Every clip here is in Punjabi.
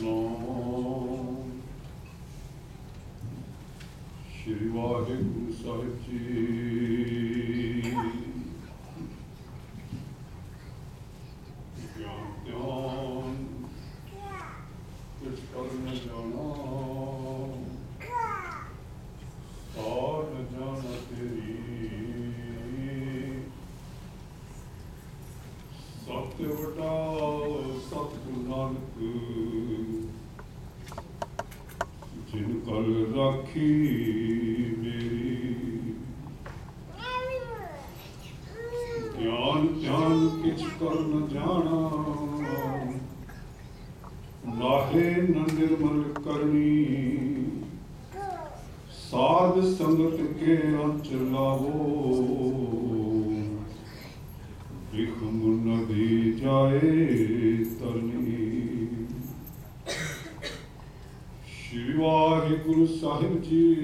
Nam Shri Vaheguru Sahib Ji. ਰਾਖੀ ਮੇਰੀ। ਗਿਆਨ ਧਿਆਨ ਕਿਛ ਕਰ ਨ ਜਾਣਾ। ਨਾਹੇ ਨ ਨਿਰਮਲ ਕਰਨੀ। ਸਾਧ ਸੰਗਤ ਕੇ ਅੰਚ ਲਾਵੋ। ਬਿਖਮ ਨਦੀ ਜਾਏ ਤਰਨੀ ਸ਼੍ਰੀ ਵਾਹਿਗੁਰੂ ਸਾਹਿਬ ਜੀ।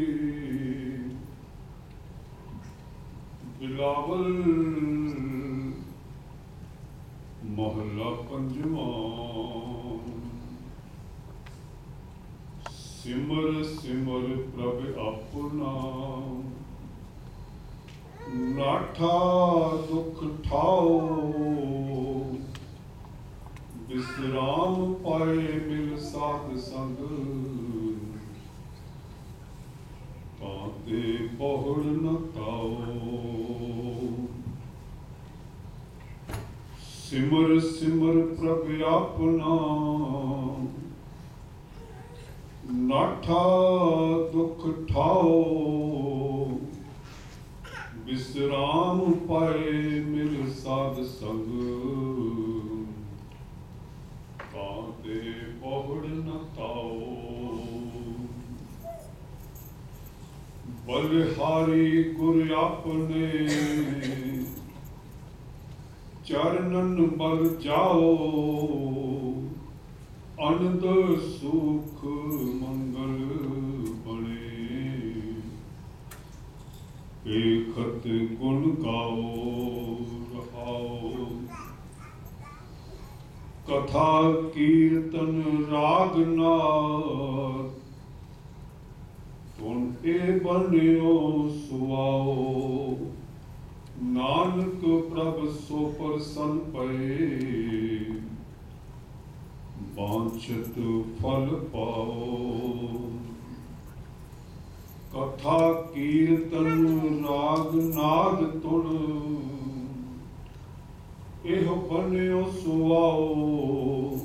ਬਿਲਾਵਲ ਮਹੱਲਾ ਪੰਜਵਾਂ। ਸਿਮਰ ਸਿਮਰ ਪ੍ਰਭ ਆਪਣਾ। ਨਾਠਾ ਦੁਖ ਠਾਓ ਵਿਸਰਾਮ ਪਾਏ ਮਿਲ ਸਾਧ ਸੰਗ ਤਾਤੇ ਬਹੁੜ ਨ ਤਾਓ ਸਿਮਰ ਸਿਮਰ ਪ੍ਰਭ ਆਪਣਾ ਨਾਠਾ ਦੁਖ ਠਾਓ ਵਿਸਰਾਮ ਪਾਏ ਮਿਲ ਸਾਧ ਸੰਗ ਤਾਤੇ ਬਹੁੜ ਨ ਤਾਓ ਬਲਿਹਾਰੀ ਗੁਰ ਆਪਨੇ ਚਰਨਨ ਬਲ ਜਾਓ। ਅਨੰਦ ਸੁਖ ਮੰਗਲ ਬਣੇ। ਏਖਤ ਗੁਣ ਗਾਓ, ਰਹਾਓ। ਕਥਾ ਕੀਰਤਨ ਰਾਗ ਨਾਦ ਤੁਨ ਏ ਬਣਿਓ ਸੁਆਓ। ਨਾਨਕ ਪ੍ਰਭ ਸੋ ਪਰਸਨ ਪਏ। ਵਾਂਛਤ ਫਲ ਪਾਓ। ਕਥਾ ਕੀਰਤਨ ਰਾਗ ਨਾਦ ਤੁਣ। ਇਹੋ ਬਣਿਓ ਸੁਆਓ।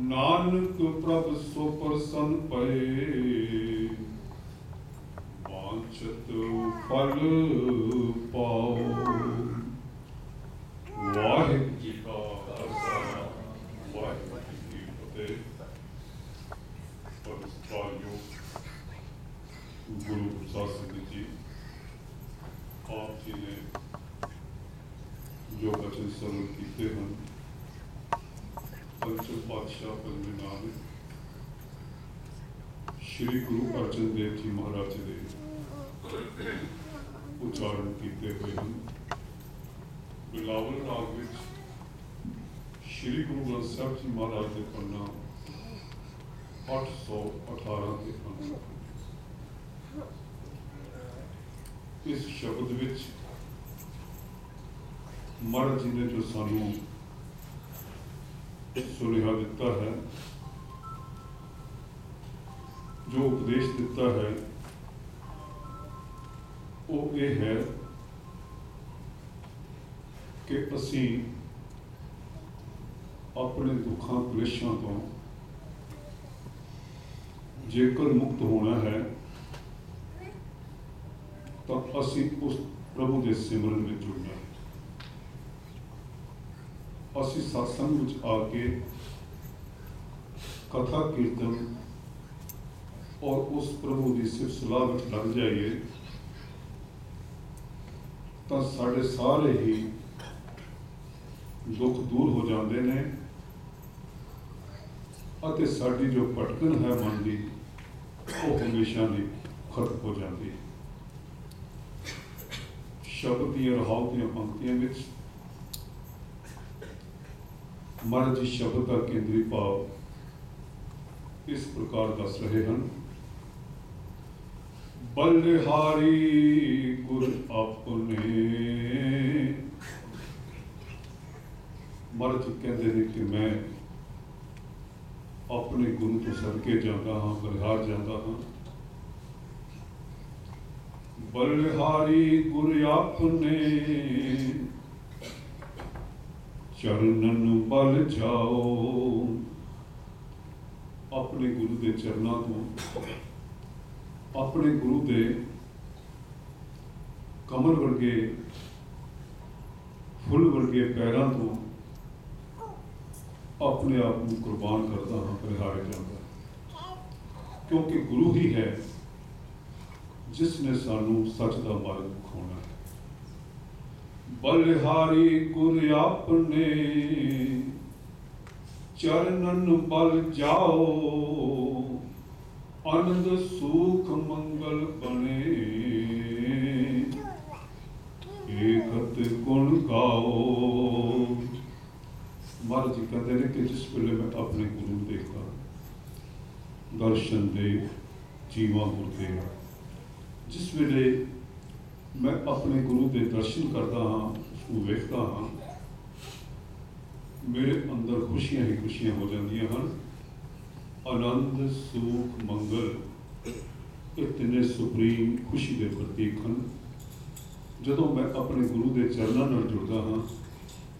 ਨਾਨਕ ਪ੍ਰਭ ਸੋ ਪਰਸਨ ਪਏ। ਵਾਂਛਤ ਫਲ ਪਾਓ ਵਾਹਿਗੁਰੂ ਜੀ ਕਾ ਖਾਲਸਾ ਵਾਹਿਗੁਰੂ ਜੀ ਕੀ ਫਤਿਹ ਪਰਸਤਾਲਿਓ ਗੁਰੂ ਪ੍ਰਸਾਦ ਸਿੰਘ ਜੀ ਆਪ ਜੀ ਨੇ ਜੋ ਬਚਨ ਸਰਵ ਕੀਤੇ ਹਨ ਪੰਚਮ ਪਾਤਸ਼ਾਹ ਪੰਜਵੇਂ ਨਾਮ ਸ਼੍ਰੀ ਗੁਰੂ ਅਰਜਨ ਦੇਵ ਜੀ ਮਹਾਰਾਜ ਦੇ ਉਚਾਰਨ ਕੀਤੇ ਹੋਏ ਹਨ। ਬਿਲਾਵਲ ਰਾਗ ਵਿੱਚ ਸ਼੍ਰੀ ਗੁਰੂ ਗ੍ਰੰਥ ਸਾਹਿਬ ਜੀ ਮਹਾਰਾਜ ਦੇ ਪੰਨਾ 818 ਦੇ ਹਨ। ਇਸ ਸ਼ਬਦ ਵਿੱਚ ਮਹਾਰਾਜ ਜੀ ਨੇ ਜੋ ਸਾਨੂੰ ਸੁਨੇਹਾ ਦਿੱਤਾ ਹੈ, ਜੋ ਉਪਦੇਸ਼ ਦਿੱਤਾ ਹੈ ਉਹ ਇਹ ਹੈ ਕਿ ਅਸੀਂ ਆਪਣੇ ਦੁੱਖਾਂ, ਕਲੇਸ਼ਾਂ ਤੋਂ ਜੇਕਰ ਮੁਕਤ ਹੋਣਾ ਹੈ, ਤਾਂ ਅਸੀਂ ਉਸ ਪ੍ਰਭੂ ਦੇ ਸਿਮਰਨ ਵਿੱਚ ਜੁੜਨਾ ਹੈ। ਅਸੀਂ ਸਤਸੰਗ ਵਿੱਚ ਆ ਕੇ ਕਥਾ, ਕੀਰਤਨ ਔਰ ਉਸ ਪ੍ਰਭੂ ਦੀ ਸਿਫਤ ਸਲਾਹ ਵਿੱਚ ਲੱਗ ਜਾਈਏ ਤਾਂ ਸਾਡੇ ਸਾਰੇ ਹੀ ਦੁੱਖ ਦੂਰ ਹੋ ਜਾਂਦੇ ਨੇ ਅਤੇ ਸਾਡੀ ਜੋ ਭਟਕਣ ਹੈ ਮਨ ਦੀ, ਉਹ ਹਮੇਸ਼ਾ ਲਈ ਖਤਮ ਹੋ ਜਾਂਦੀ ਹੈ। ਸ਼ਬਦ ਦੀਆਂ, ਰਹਾਉ ਦੀਆਂ ਪੰਕਤੀਆਂ ਵਿੱਚ ਮਹਾਰਾਜ ਜੀ ਸ਼ਬਦ ਦਾ ਕੇਂਦਰੀ ਭਾਵ ਇਸ ਪ੍ਰਕਾਰ ਦੱਸ ਰਹੇ ਹਨ। ਬਲਿਹਾਰੀ ਗੁਰ ਆਪਣੇ। ਮਰਦ ਕਹਿੰਦੇ ਨੇ ਕਿ ਮੈਂ ਆਪਣੇ ਗੁਰੂ ਤੋਂ ਸਦਕੇ ਜਾਂਦਾ ਹਾਂ, ਬਲਿਹਾਰ ਜਾਂਦਾ ਹਾਂ। ਬਲਿਹਾਰੀ ਗੁਰ ਆਪਣੇ। ਚਰਨਨ ਬਲ ਜਾਓ। ਆਪਣੇ ਗੁਰੂ ਦੇ ਚਰਨਾਂ ਤੋਂ ਆਪਣੇ ਗੁਰੂ ਦੇ ਕਮਲ ਵਰਗੇ, ਫੁੱਲ ਵਰਗੇ ਪੈਰਾਂ ਤੋਂ ਆਪਣੇ ਆਪ ਨੂੰ ਕੁਰਬਾਨ ਕਰਦਾ ਹਾਂ ਪਰਿਹਾਰੇ ਜਾਂਦਾ ਕਿਉਂਕਿ ਗੁਰੂ ਹੀ ਹੈ ਜਿਸ ਨੇ ਸਾਨੂੰ ਸੱਚ ਦਾ ਮਾਰਗ ਦਿਖਾਉਣਾ ਹੈ। ਬਲਿਹਾਰੀ ਗੁਰ ਆਪਣੇ ਚਰਨਨ ਬਲ ਜਾਓ। ਆਨੰਦ ਸੁਖ ਮੰਗਲ ਬਣੇ। ਏਕਤ ਗੁਣ ਗਾਓ। ਮਹਾਰਾਜ ਜੀ ਕਹਿੰਦੇ ਨੇ ਕਿ ਜਿਸ ਵੇਲੇ ਮੈਂ ਆਪਣੇ ਗੁਰੂ ਨੂੰ ਦਰਸ਼ਨ ਦੇ ਜੀਵਾਂ ਗੁਰਦੇ ਜਿਸ ਵੇਲੇ ਮੈਂ ਆਪਣੇ ਗੁਰੂ ਦੇ ਦਰਸ਼ਨ ਕਰਦਾ ਹਾਂ, ਉਸ ਨੂੰ ਵੇਖਦਾ ਹਾਂ, ਮੇਰੇ ਅੰਦਰ ਖੁਸ਼ੀਆਂ ਹੀ ਖੁਸ਼ੀਆਂ ਹੋ ਜਾਂਦੀਆਂ ਹਨ। ਆਨੰਦ ਸੁਖ ਮੰਗਲ ਇਹ ਤਿੰਨੇ ਸੁਪਰੀਮ ਖੁਸ਼ੀ ਦੇ ਪ੍ਰਤੀਕ ਹਨ। ਜਦੋਂ ਮੈਂ ਆਪਣੇ ਗੁਰੂ ਦੇ ਚਰਨਾਂ ਨਾਲ ਜੁੜਦਾ ਹਾਂ,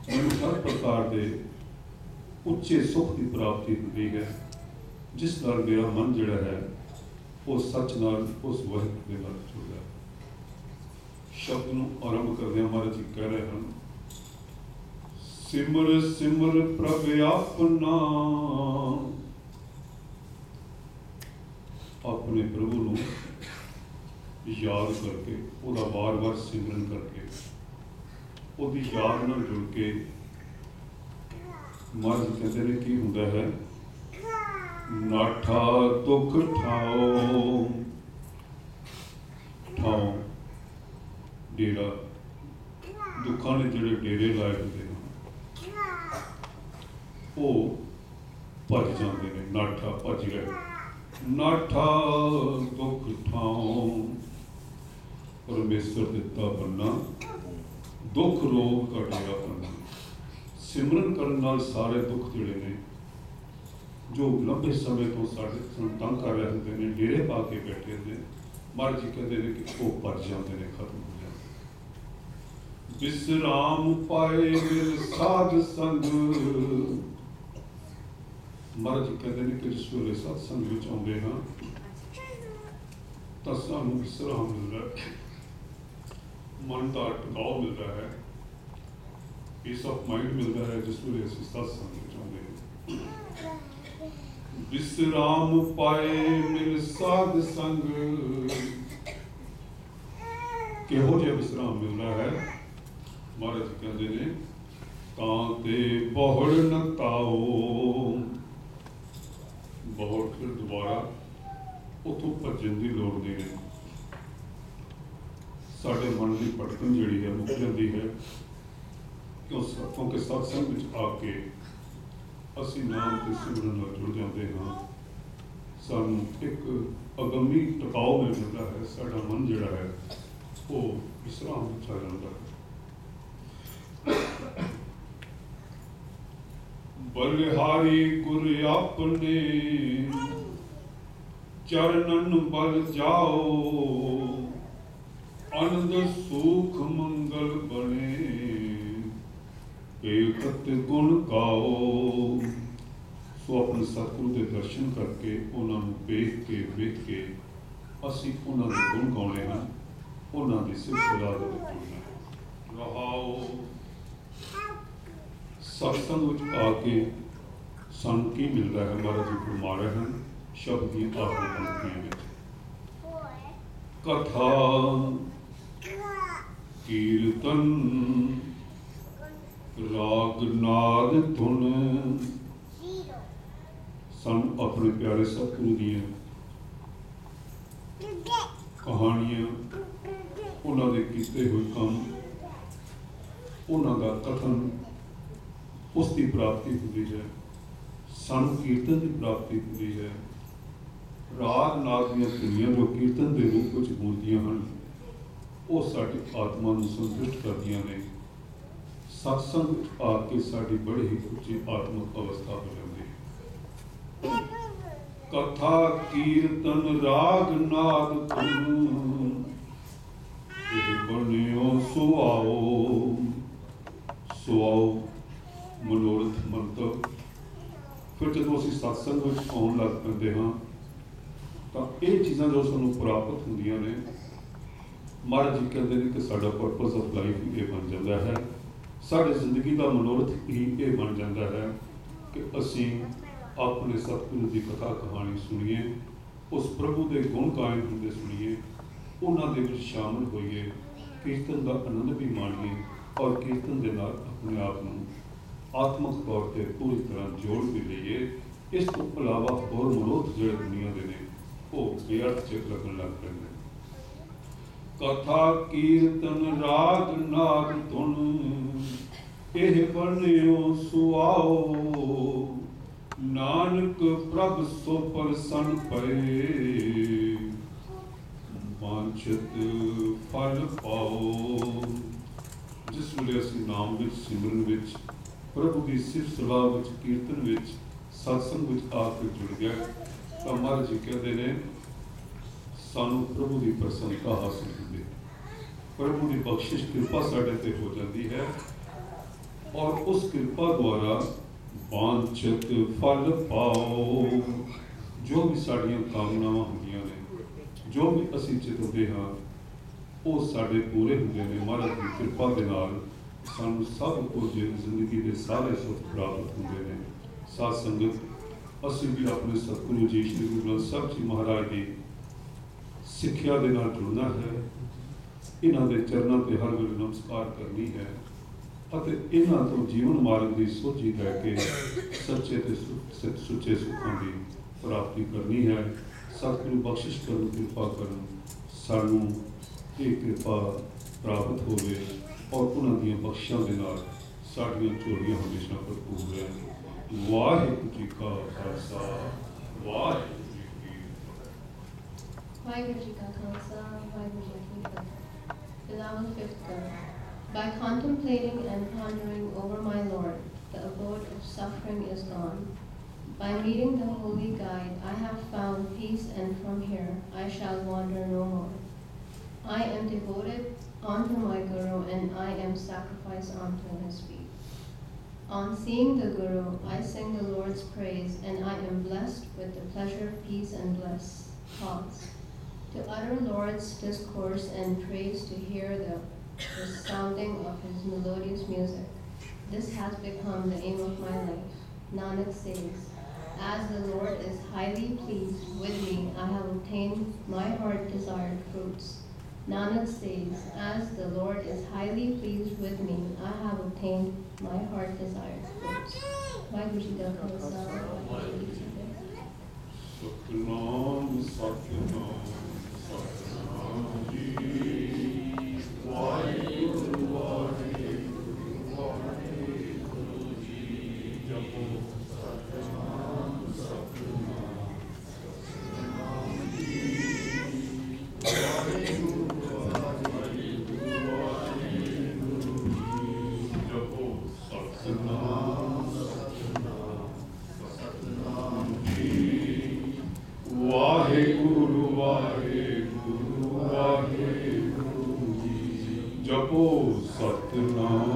ਮੈਨੂੰ ਹਰ ਪ੍ਰਕਾਰ ਦੇ ਉੱਚੇ ਸੁੱਖ ਦੀ ਪ੍ਰਾਪਤੀ ਹੁੰਦੀ ਹੈ, ਜਿਸ ਨਾਲ ਮੇਰਾ ਮਨ ਜਿਹੜਾ ਹੈ, ਉਹ ਸੱਚ ਨਾਲ ਉਸ ਵਹਿਤ ਦੇ ਨਾਲ ਜੁੜਦਾ ਸ਼ਬਦ ਨੂੰ ਆਰੰਭ ਕਰਦੇ ਮਹਾਰਾਜ ਜੀ ਕਹਿ ਰਹੇ ਹਨ, ਸਿਮਰ ਸਿਮਰ ਪ੍ਰਭ ਆਪਣਾ ਆਪਣੇ ਪ੍ਰਭੂ ਨੂੰ ਯਾਦ ਕਰਕੇ, ਉਹਦਾ ਵਾਰ-ਵਾਰ ਸਿਮਰਨ ਕਰਕੇ, ਉਹਦੀ ਯਾਦ ਨਾਲ ਜੁੜ ਕੇ ਮਰਦ ਕਹਿੰਦੇ ਨੇ, ਕੀ ਹੁੰਦਾ ਹੈ? ਨਾਠਾ ਦੁੱਖ ਠਾਓ ਠਾਓ। ਡੇਰਾ, ਦੁੱਖਾਂ ਨੇ ਜਿਹੜੇ ਡੇਰੇ ਲਾਏ ਹੁੰਦੇ ਨੇ, ਉਹ ਭੱਜ ਜਾਂਦੇ ਨੇ, ਨਾਠਾ ਭੱਜ ਗਏ ਨਾਠਾ ਦੁੱਖ ਠਾਓ ਪਰਮੇਸ਼ਰ ਦਿੱਤਾ ਬੰਨਾ। ਦੁੱਖ ਰੋਗ ਕਟੇਗਾ ਬੰਨਾ। ਸਿਮਰਨ ਕਰਨ ਨਾਲ ਸਾਰੇ ਦੁੱਖ ਜਿਹੜੇ ਨੇ, ਜੋ ਲੰਬੇ ਸਮੇਂ ਤੋਂ ਸਾਡੇ ਸਾਨੂੰ ਤੰਗ ਕਰ ਰਹੇ ਹੁੰਦੇ ਨੇ, ਡੇਰੇ ਪਾ ਕੇ ਬੈਠੇ ਨੇ ਮਹਾਰਾਜ ਜੀ ਕਹਿੰਦੇ ਨੇ ਕਿ ਉਹ ਭੱਜ ਜਾਂਦੇ ਨੇ, ਖਤਮ ਹੋ ਜਾਂਦੇ ਵਿਸਰਾਮ ਪਾਏ ਮਿਲ ਸਾਧ ਸੰਗ। ਮਹਾਰਾਜ ਜੀ ਕਹਿੰਦੇ ਨੇ ਕਿ ਜਿਸ ਵੇਲੇ ਸਤਸੰਗ ਵਿੱਚ ਆਉਂਦੇ ਹਾਂ, ਤਾਂ ਸਾਨੂੰ ਵਿਸਰਾਮ ਮਿਲਦਾ ਹੈ? ਮਨ ਦਾ ਟਿਕਾਓ ਮਿਲਦਾ ਹੈ ਪੀਸ ਆਫ ਮਾਈਂਡ ਮਿਲਦਾ ਹੈ, ਜਿਸ ਵੇਲੇ ਅਸੀਂ ਸਤ ਵਿੱਚ ਆਉਂਦੇ ਹਾਂ। ਵਿਸਰਾਮ ਪਾਏ ਮਿਲ ਸਾਧ ਸੰਗ। ਕਿਹੋ ਜਿਹਾ ਵਿਸਰਾਮ ਮਿਲਦਾ ਹੈ? ਮਹਾਰਾਜ ਕਹਿੰਦੇ ਨੇ, ਤਾਂ ਤੇ ਬਹੁੜ ਨ ਤਾਓ ਬਹੁਤ ਫਿਰ ਦੁਬਾਰਾ ਉਥੋਂ ਭੱਜਣ ਦੀ ਲੋੜ ਨਹੀਂ ਹੈ। ਸਾਡੇ ਮਨ ਦੀ ਭਟਕਣ ਜਿਹੜੀ ਹੈ, ਮੁੱਕ ਜਾਂਦੀ ਹੈ। ਕਿਉਂ ਸ- ਕਿਉਂਕਿ ਸਤਸੰਗ ਵਿੱਚ ਆ ਕੇ ਅਸੀਂ ਨਾਮ ਤੇ ਸਿਮਰਨ ਨਾਲ ਜੁੜ ਜਾਂਦੇ ਹਾਂ। ਸਾਨੂੰ ਇੱਕ ਅਗੰਮੀ ਟਿਕਾਓ ਮਿਲ ਜਾਂਦਾ ਹੈ। ਸਾਡਾ ਮਨ ਜਿਹੜਾ ਹੈ, ਉਹ ਵਿਸਰਾਮ ਵਿੱਚ ਆ ਜਾਂਦਾ ਹੈ। ਬਲਿਹਾਰੀ ਗੁਰ ਆਪਣੇ। ਚਰਨਨ ਬਲ ਜਾਓ, ਆਨੰਦ ਸੁਖ ਮੰਗਲ ਬਣੇ। ਏਕਤ ਗੁਣ ਗਾਓ। ਸੋ ਆਪਣੇ ਸਤਿਗੁਰੂ ਦੇ ਦਰਸ਼ਨ ਕਰਕੇ ਉਹਨਾਂ ਨੂੰ ਵੇਖ ਕੇ ਵੇਖ ਕੇ ਅਸੀਂ ਉਹਨਾਂ ਦੇ ਗੁਣ ਗਾਉਣੇ ਹਨ, ਉਹਨਾਂ ਦੀ ਸਿਫਤਲਾ ਦੇ ਵਿੱਚ ਰਹਾਓ। ਸਤਸੰਗ ਵਿੱਚ ਆ ਕੇ ਸਾਨੂੰ ਕੀ ਮਿਲਦਾ ਹੈ? ਮਹਾਰਾਜ ਜੀ ਫਰਮਾ ਰਹੇ ਹਨ, ਸ਼ਬਦ ਦੀ ਆਖਰੀ ਪੰਕਤੀਆਂ ਵਿੱਚ। ਕਥਾ, ਕੀਰਤਨ, ਰਾਗ, ਨਾਦ, ਧੁਨ, ਸਾਨੂੰ ਆਪਣੇ ਪਿਆਰੇ ਸਤਿਗੁਰੂ ਦੀਆਂ ਕਹਾਣੀਆਂ, ਉਹਨਾਂ ਦੇ ਕੀਤੇ ਹੋਏ ਕੰਮ, ਉਹਨਾਂ ਦਾ ਕਥਨ ਉਸ ਦੀ ਪ੍ਰਾਪਤੀ ਹੁੰਦੀ ਹੈ। ਸਾਨੂੰ ਕੀਰਤਨ ਦੀ ਪ੍ਰਾਪਤੀ ਹੁੰਦੀ ਹੈ। ਰਾਗ ਨਾਦ ਦੀਆਂ ਧੁਨੀਆਂ ਜੋ ਕੀਰਤਨ ਦੇ ਰੂਪ ਵਿੱਚ ਗੂੰਜਦੀਆਂ ਹਨ, ਉਹ ਸਾਡੀ ਆਤਮਾ ਨੂੰ ਸੰਤੁਸ਼ਟ ਕਰਦੀਆਂ ਨੇ। ਸਤਸੰਗ ਵਿੱਚ ਆ ਕੇ ਸਾਡੀ ਬੜੀ ਹੀ ਉੱਚੀ ਆਤਮਿਕ ਅਵਸਥਾ ਹੋ ਜਾਂਦੀ ਹੈ। ਕਥਾ, ਕੀਰਤਨ, ਰਾਗ ਨਾਦ ਧੁਨ ਇਹ ਬਣਿਓ ਸੁਆਓ ਸੁਆਓ ਮਨੋਰਥ ਮੰਤਵ ਫਿਰ ਜਦੋਂ ਅਸੀਂ ਸਤਸੰਗ ਵਿੱਚ ਆਉਣ ਲੱਗ ਪੈਂਦੇ ਹਾਂ, ਤਾਂ ਇਹ ਚੀਜ਼ਾਂ ਜੋ ਸਾਨੂੰ ਪ੍ਰਾਪਤ ਹੁੰਦੀਆਂ ਨੇ, ਮਹਾਰਾਜ ਜੀ ਕਹਿੰਦੇ ਨੇ ਕਿ ਸਾਡਾ ਪਰਪਸ ਆਫ ਲਾਈਫ ਇਹ ਬਣ ਜਾਂਦਾ ਹੈ। ਸਾਡੀ ਜ਼ਿੰਦਗੀ ਦਾ ਮਨੋਰਥ ਹੀ ਇਹ ਬਣ ਜਾਂਦਾ ਹੈ ਕਿ ਅਸੀਂ ਆਪਣੇ ਸਤਿਗੁਰੂ ਦੀ ਕਥਾ ਕਹਾਣੀ ਸੁਣੀਏ, ਉਸ ਪ੍ਰਭੂ ਦੇ ਗੁਣ ਗਾਇਨ ਹੁੰਦੇ ਸੁਣੀਏ, ਉਹਨਾਂ ਦੇ ਵਿੱਚ ਸ਼ਾਮਲ ਹੋਈਏ, ਕੀਰਤਨ ਦਾ ਆਨੰਦ ਵੀ ਮਾਣੀਏ ਔਰ ਕੀਰਤਨ ਦੇ ਨਾਲ ਆਪਣੇ ਆਪ ਨੂੰ ਆਤਮਿਕ ਤੌਰ ਤੇ ਪੂਰੀ ਤਰ੍ਹਾਂ ਜੋੜ ਵੀ ਲਈਏ ਇਸ ਤੋਂ ਇਲਾਵਾ ਹੋਰ ਮਨੋਰਥ ਜਿਹੜੇ ਦੁਨੀਆ ਦੇ ਨੇ, ਉਹ ਬੇਅਰਥ ਚ ਲੱਗਣ ਲੱਗ ਪੈਂਦੇ ਕਥਾ, ਕੀਰਤਨ, ਰਾਗ ਨਾਦ ਧੁਨ, ਇਹ ਬਣਿਓ ਸੁਆਓ। ਨਾਨਕ ਪ੍ਰਭ ਸੋ ਪਰਸਨ ਪਏ। ਵਾਂਛਤ ਫਲ ਪਾਓ। ਜਿਸ ਵੇਲੇ ਅਸੀਂ ਨਾਮ ਵਿੱਚ ਸਿਮਰਨ ਵਿੱਚ ਪ੍ਰਭੂ ਦੀ ਸਿਫਤ ਸਲਾਹ ਵਿੱਚ, ਕੀਰਤਨ ਵਿੱਚ ਸਤਸੰਗ ਵਿੱਚ ਆ ਕੇ ਜੁੜ ਗਿਆ। ਤਾਂ ਮਹਾਰਾਜ ਜੀ ਕਹਿੰਦੇ ਨੇ, ਸਾਨੂੰ ਪ੍ਰਭੂ ਦੀ ਪ੍ਰਸੰਨਤਾ ਹਾਸਲ ਹੁੰਦੀ ਹੈ। ਪ੍ਰਭੂ ਦੀ ਬਖਸ਼ਿਸ਼ ਕਿਰਪਾ ਸਾਡੇ ਤੇ ਹੋ ਜਾਂਦੀ ਹੈ। ਔਰ ਉਸ ਕਿਰਪਾ ਦੁਆਰਾ ਵਾਂਛਿਤ ਫਲ ਪਾਓ। ਜੋ ਵੀ ਸਾਡੀਆਂ ਕਾਮਨਾਵਾਂ ਹੁੰਦੀਆਂ ਨੇ, ਜੋ ਵੀ ਅਸੀਂ ਚਿਤਵਦੇ ਹਾਂ, ਉਹ ਸਾਡੇ ਪੂਰੇ ਹੁੰਦੇ ਨੇ। ਮਹਾਰਾਜ ਦੀ ਕਿਰਪਾ ਦੇ ਨਾਲ ਸਾਨੂੰ ਸਭ ਕੁਝ ਜ਼ਿੰਦਗੀ ਦੇ ਸਾਰੇ ਸੁੱਖ ਪ੍ਰਾਪਤ ਹੁੰਦੇ ਨੇ ਸਾਧ ਸੰਗਤ ਅਸੀਂ ਵੀ ਆਪਣੇ ਸਤਿਗੁਰੂ ਜੀ ਸ਼੍ਰੀ ਗੁਰੂ ਗ੍ਰੰਥ ਸਾਹਿਬ ਜੀ ਮਹਾਰਾਜ ਦੀ ਸਿੱਖਿਆ ਦੇ ਨਾਲ ਜੁੜਨਾ ਹੈ ਇਹਨਾਂ ਦੇ ਚਰਨਾਂ ਤੇ ਹਰ ਵੇਲੇ ਨਮਸਕਾਰ ਕਰਨੀ ਹੈ ਅਤੇ ਇਹਨਾਂ ਤੋਂ ਜੀਵਨ ਮਾਰਗ ਦੀ ਸੋਝੀ ਲੈ ਕੇ ਸੱਚੇ ਤੇ ਸੁੱਚੇ ਸੁੱਖਾਂ ਦੀ ਪ੍ਰਾਪਤੀ ਕਰਨੀ ਹੈ ਸਤਿਗੁਰੂ ਬਖਸ਼ਿਸ਼ ਕਰਨ ਕਿਰਪਾ ਕਰਨ ਸਾਨੂੰ ਇਹ ਕਿਰਪਾ ਪ੍ਰਾਪਤ ਹੋਵੇ ਔਰ ਉਹਨਾਂ ਦੀਆਂ ਬਖਸ਼ਾਂ ਦੇ ਨਾਲ ਸਾਡੀਆਂ ਝੋਲੀਆਂ ਹਮੇਸ਼ਾ ਭਰਪੂਰ ਰਹਿਣ ਵਾਹਿਗੁਰੂ ਜੀ ਕਾ ਖਾਲਸਾ ਵਾਹਿਗੁਰੂ ਜੀ ਕੀ ਫਤਿਹ ਵਾਹਿਗੁਰੂ ਜੀ ਕਾ ਖਾਲਸਾ ਵਾਹਿਗੁਰੂ ਜੀ ਕੀ ਫਤਿਹ 11th fifth Guru. By contemplating and pondering over my Lord, the abode of suffering is gone. By meeting the holy guide, I have found peace, and from here I shall wander no more. I am devoted unto my Guru, and I am sacrificed unto his feet. On seeing the Guru, I sing the Lord's praise, and I am blessed with the pleasure, peace, and bliss. Pause. To utter Lord's discourse and praise, to hear the, the sounding of his melodious music. This has become the aim of my life. Nanak says, As the Lord is highly pleased with me, I have obtained my heart desired fruits. Nanak says, As the Lord is highly pleased with me, I have obtained my heart desired fruits. Waheguru ji ਕਾ ਖਾਲਸਾ ਵਾਹਿਗੁਰੂ ਜੀ ਕੀ ਫਤਿਹ ਸਤਨਾਮ ਸਤਨਾਮ ਸਤਨਾਮ ਜੀ Gott you know.